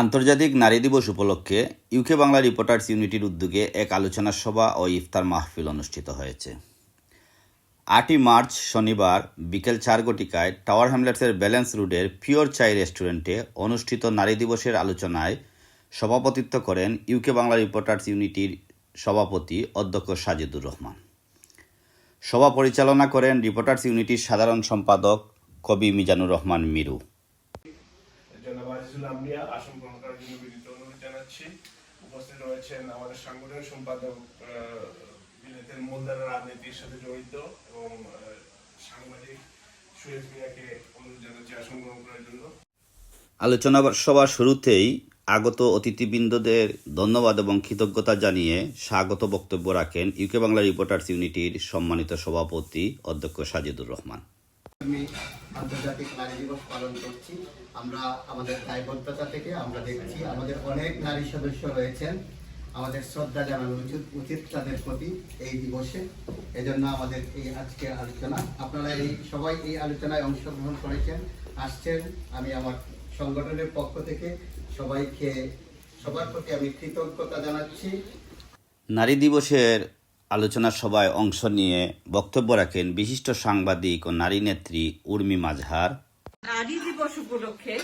আন্তর্জাতিক নারী দিবস উপলক্ষে ইউকে বাংলা রিপোর্টার্স ইউনিটির উদ্যোগে এক আলোচনা সভা ও ইফতার মাহফিল অনুষ্ঠিত হয়েছে। আটই মার্চ শনিবার বিকেল চার ঘটিকায় টাওয়ার হ্যামলেটসের ব্যালেন্স রোডের পিওর চাই রেস্টুরেন্টে অনুষ্ঠিত নারী দিবসের আলোচনায় সভাপতিত্ব করেন ইউকে বাংলা রিপোর্টার্স ইউনিটির সভাপতি অধ্যক্ষ সাজিদুর রহমান। সভা পরিচালনা করেন রিপোর্টার্স ইউনিটির সাধারণ সম্পাদক কবি মিজানুর রহমান মিরু। আজিজুল আসন গ্রহণ করার জন্য বিনীত অনুরোধ জানাচ্ছি। উপস্থিত রয়েছেন আমাদের সাংগঠনিক সম্পাদক বিলেতের মূলধারা রাজনীতির সাথে জড়িত এবং সাংবাদিক সুয়েজ মিয়াকে অনুরোধ জানাচ্ছি আসন গ্রহণ করার জন্য। আলোচনা সভার শুরুতেই আগত অতিথিবৃন্দদের ধন্যবাদ এবং কৃতজ্ঞতা জানিয়ে স্বাগত বক্তব্য রাখেন ইউকে বাংলা রিপোর্টার্স ইউনিটির সম্মানিত সভাপতি অধ্যক্ষ সাজিদুর রহমান। আমি আন্তর্জাতিক নারী দিবস পালন করছি। আমরা আমাদের দায়বদ্ধতা থেকে আমরা দেখছি আমাদের অনেক নারী সদস্য রয়েছেন। আমাদের শ্রদ্ধা জানানো উচিত উচিত তাদের প্রতি এই দিবসে। এজন্য আমাদের এই আজকের আলোচনা। আপনারা এই, সবাই এই আলোচনায় অংশগ্রহণ করেছেন, আসছেন। আমি আমার সংগঠনের পক্ষ থেকে সবাইকে, সবার প্রতি আমি কৃতজ্ঞতা জানাচ্ছি। নারী দিবসের আলোচনা সভায় অংশ নিয়ে বক্তব্য রাখেন বিশিষ্ট সাংবাদিক ও নারী নেত্রী উর্মি মাঝহার। নারী দিবস উপলক্ষে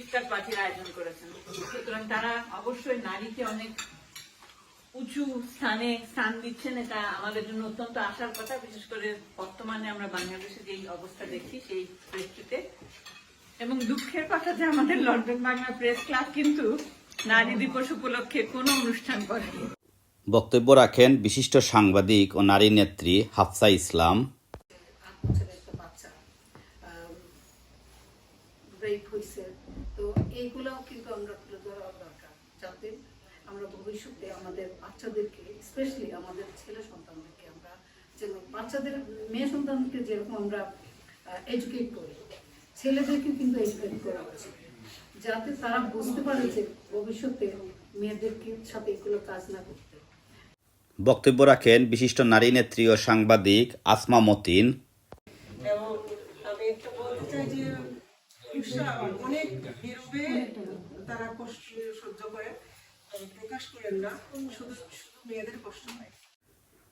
ইফতার পার্টির আয়োজন করেছেন। সুতরাং তারা অবশ্যই নারীকে অনেক উঁচু স্থানে স্থান দিচ্ছেন, এটা আমাদের জন্য অত্যন্ত আশার কথা। বিশেষ করে বর্তমানে আমরা বাংলাদেশে যেই অবস্থা দেখি, সেই প্রেক্ষিতে। এবং দুঃখের কথা যে আমাদের লন্ডন বাংলা প্রেস ক্লাব কিন্তু নারী দিবস উপলক্ষে কোনো অনুষ্ঠান করেনি। বক্তব্য রাখেন বিশিষ্ট সাংবাদিক ও নারী নেত্রী হাফসা ইসলাম। তো কিন্তু আমরা যাতে আমরা ভবিষ্যতে আমাদের বাচ্চাদেরকে স্পেশালি আমাদের ছেলে সন্তানদেরকে আমরা বাচ্চাদের, মেয়ে সন্তানকে যেরকম আমরা এডুকেট করি, ছেলেদেরকে কিন্তু এডুকেট করা উচিত, যাতে তারা বুঝতে পারে যে ভবিষ্যতে মেয়েদেরকে সাথে এগুলো কাজ না করতে। বক্তব্য রাখেন বিশিষ্ট নারী নেত্রী ও সাংবাদিক আসমা মতিন।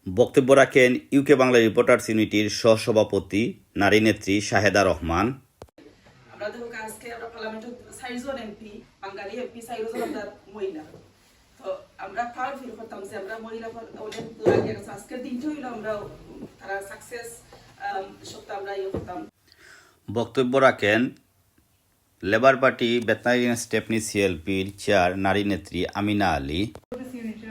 বক্তব্য রাখেন ইউকে বাংলা রিপোর্টার্স ইউনিটির সহসভাপতি, নারী নেত্রী শাহেদা রহমান। আমরা আজকে আমরা পার্লামেন্টের চাৰিজন এমপি, বাঙালি এমপি চাৰিজন আমরা মহিলা। আমরা প্রাউড ফিল করতাম যে আমরা মহিলা অনেক লাগে গেছে আজকের দিনটা হইল আমরা তারা সাকসেস সত্য আমরা ইয়ে করতাম। বক্তব্য রাখেন লেবার পার্টি বেতনারিয়ান স্টেপনি সিএলপির চেয়ার নারী নেত্রী আমিনা আলী।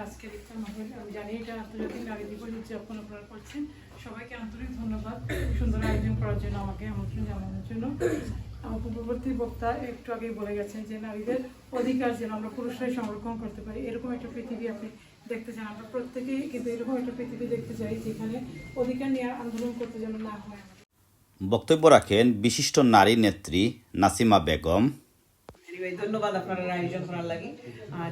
আজকের ইফতার মাহফিল আমি জানি এটা আন্তর্জাতিক নারী দিবস উদযাপন আপনারা করছেন সবাইকে আন্তরিক ধন্যবাদ। সুন্দর আয়োজন করার জন্য আমাকে আমন্ত্রণ জানানোর জন্য। আমার পূর্ববর্তী বক্তা একটু আগেই বলে গেছেন যে নারীদের অধিকার যেন আমরা পুরুষরাই সংরক্ষণ করতে পারি। এরকম একটা পৃথিবী আপনি দেখতে চান। আমরা প্রত্যেকেই কিন্তু এরকম একটা পৃথিবী দেখতে চাই যেখানে অধিকার নিয়ে আন্দোলন করতে যেন না হয়। বক্তব্য রাখেন বিশিষ্ট নারী নেত্রী নাসিমা বেগম। ধন্যবাদ আপনারা আয়োজন করার লাগে।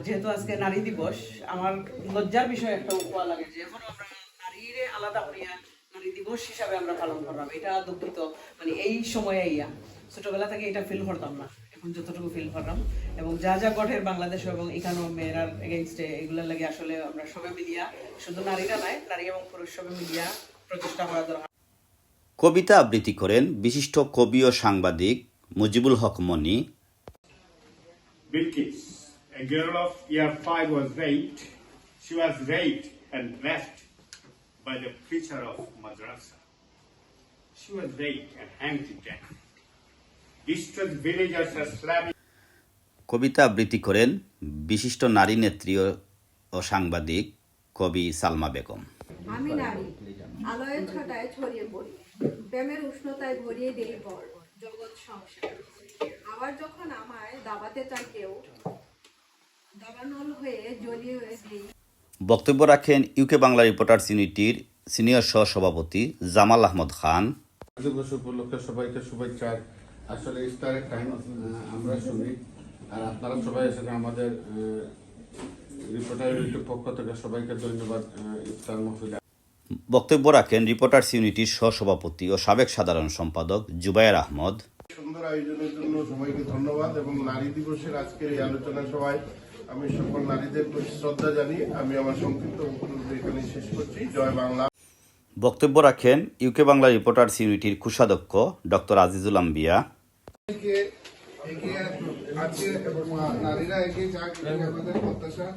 যেহেতু আজকে নারী দিবস আমার লজ্জার বিষয় একটা উপহার লাগে। যে এখন আমরা নারীরে আলাদা করিয়া নারী দিবস হিসাবে আমরা পালন করলাম এটা দুঃখিত। মানে এই সময়ে ইয়া। ছোটবেলা থেকে এটা ফিল করতাম না এখন যতটুকু ফিল করলাম এবং যা যা গঠের বাংলাদেশ এবং এখানেও মেয়েরার এগেনস্টে এগুলোর লাগে আসলে আমরা সবে মিলিয়া শুধু নারীরা নয় নারী এবং পুরুষ সবে মিলিয়া প্রচেষ্টা করা দরকার কবিতা আবৃত্তি করেন বিশিষ্ট কবি ও সাংবাদিক মুজিবুল হক মনি Bilkis, a girl of year five, was raped. She was raped and left by the preacher of madrasa. She was raped and hanged to death. কবিতা আবৃত্তি করেন বিশিষ্ট নারী নেত্রী ও- সাংবাদিক কবি সালমা বেগম। আমি নারী আলোয়ের ছটায় ছড়িয়ে পড়ি প্রেমের উষ্ণতায় ভরিয়ে দেই জগৎ সংসার। আবার যখন আমায় দাবাতে চায় কেউ দাবানল হয়ে জ্বলিয়ে হয়ে দিই। বক্তব্য রাখেন ইউকে বাংলা রিপোর্টার্স ইউনিটির সিনিয়র সহ সভাপতি জামাল আহমদ খান। দিবস উপলক্ষে সবাইকে শুভেচ্ছা। আসলে ইফতারের টাইম আমরা শুনি আর আপনারা সবাই এসেছেন আমাদের রিপোর্টার ইউনিটির পক্ষ থেকে সবাইকে ধন্যবাদ ইফতার মহফিলে। বক্তব্য রাখেন রিপোর্টার্স ইউনিটির সহসভাপতি ও সাবেক সাধারণ সম্পাদক জুবায়ের আহমদ। সুন্দর আয়োজনের জন্য সবাইকে ধন্যবাদ এবং নারী দিবসের আজকের এই আলোচনা সভায় আমি সকল নারীদের প্রতি শ্রদ্ধা জানিয়ে আমি আমার সংক্ষিপ্ত বক্তব্য এখানে শেষ করছি। জয় বাংলা। বক্তব্য রাখেন ইউকে বাংলা রিপোর্টার্স ইউনিটির কোষাধ্যক্ষ ডক্টর আজিজুল আম্বিয়া। আছে এবং নারীরা এগিয়ে যাক আমাদের প্রত্যাশা।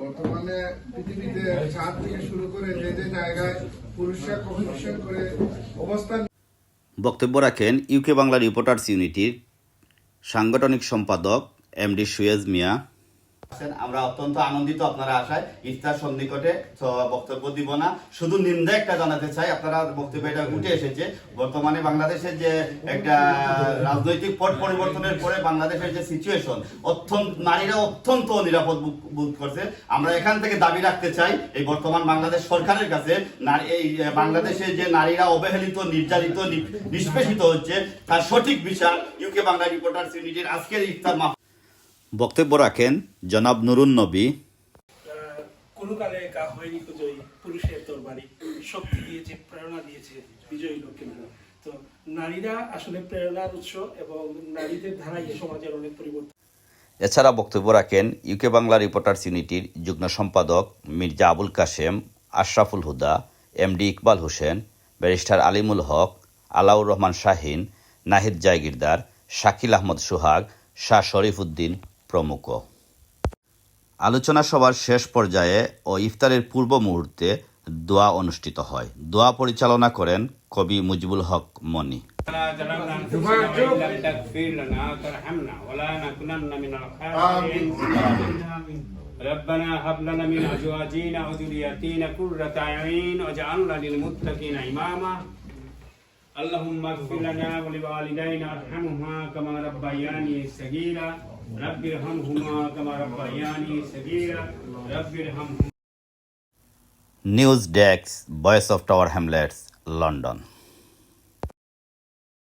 বর্তমানে পৃথিবীতে চাঁদ থেকে শুরু করে যে যে জায়গায় পুরুষরা কম্পিটিশন করে অবস্থান বক্তব্য রাখেন ইউকে বাংলা রিপোর্টার্স ইউনিটির সাংগঠনিক সম্পাদক এমডি সুয়েজ মিয়া আমরা অত্যন্ত আনন্দিত আপনারা আসায় ইফতার সন্নিকটে বক্তব্য দিব না। শুধু নিন্দা একটা জানাতে চাই, আপনারা বক্তব্য এটা উঠে এসেছে। বর্তমানে বাংলাদেশে যে একটা রাজনৈতিক পট পরিবর্তনের পরে বাংলাদেশের যে সিচুয়েশন অত্যন্ত, নারীরা অত্যন্ত নিরাপদ বোধ- করছে। আমরা এখান থেকে দাবি রাখতে চাই, এই বর্তমান বাংলাদেশ সরকারের কাছে এই বাংলাদেশে যে নারীরা অবহেলিত, নির্যাতিত নিষ্পেষিত হচ্ছে, তার সঠিক বিচার ইউকে বাংলা রিপোর্টার্স ইউনিটির আজকের ইফতার মাহ বক্তব্য রাখেন জনাব নুরুন নবী। কোনো কালে একা হয়নি পুরুষের তরবারি শক্তি দিয়েছে প্রেরণা দিয়েছে বিজয়ী লক্ষ্মীন্দ্র তো নারীরা আসলে প্রেরণার উৎস এবং নারীদের ধারাই সমাজের অনেক পরিবর্তন। এছাড়া বক্তব্য রাখেন ইউকে বাংলা রিপোর্টার্স ইউনিটির যুগ্ম সম্পাদক মির্জা আবুল কাশেম আশরাফুল হুদা এমডি ইকবাল হোসেন ব্যারিস্টার আলিমুল হক আলাউর রহমান শাহিন নাহিদ জায়গিরদার শাকিল আহমদ সোহাগ শাহ শরীফ উদ্দিন প্রমুখ আলোচনা সভার শেষ পর্যায়ে ও ইফতারের পূর্ব মুহূর্তে দোয়া অনুষ্ঠিত হয় দোয়া পরিচালনা করেন কবি মুজিবুল হক মনি ظلمنا أنفسنا وإن لم تغفر لنا وترحمنا ولا نكونن من الخاسرين ربنا هب لنا من أزواجنا وذرياتنا قرة أعين واجعلنا للمتقين إماما اللهم اغفر لنا ولوالدينا وارحمهما كما ربياني صغيرا news desk Voice of Tower Hamlets London